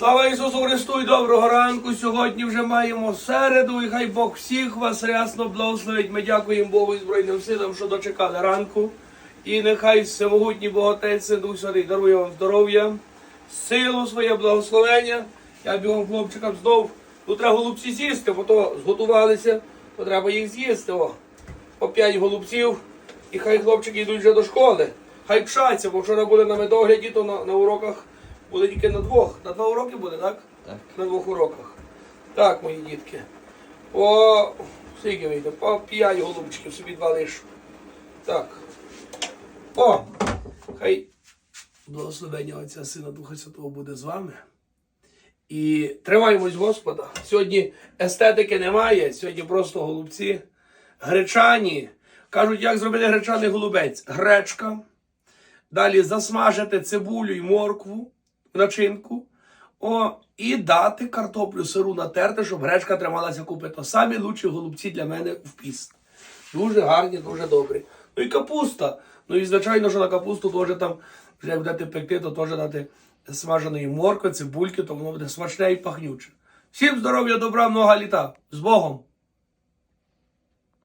Слава Ісусу Христу і доброго ранку. Сьогодні вже маємо середу, і хай Бог всіх вас рясно благословить. Ми дякуємо Богу і Збройним силам, що дочекали ранку. І нехай всемогутній Бог Отець, Син, Дух Святий дарує вам здоров'я, силу своє благословення. Я бігом хлопчикам знов. Тут треба голубці з'їсти, бо то зготувалися, то треба їх з'їсти. О. По п'ять голубців, і хай хлопчики йдуть вже до школи. Хай пшаться, бо вчора були на медогляді, то на, на уроках буде тільки на двох. На два уроки буде, так? Так. На двох уроках. Так, мої дітки. По скільки вийде? По п'ять голубчиків собі два лишу. Так. О! Хай благословення Отця Сина Духа Святого буде з вами. І тримаємось Господа. Сьогодні естетики немає, сьогодні просто голубці. Гречані. Кажуть, як зробити гречаний голубець? Гречка. Далі засмажити цибулю і моркву начинку. О, і дати картоплю сиру натерти, щоб гречка трималася купи. То самі лучші голубці для мене в піст. Дуже гарні, дуже добрі. Ну і капуста. Ну і звичайно, що на капусту теж там, вже будете пекти, то теж дати смаженої моркви, цибульки, то воно буде смачне і пахнюче. Всім здоров'я, добра, много літа. З Богом!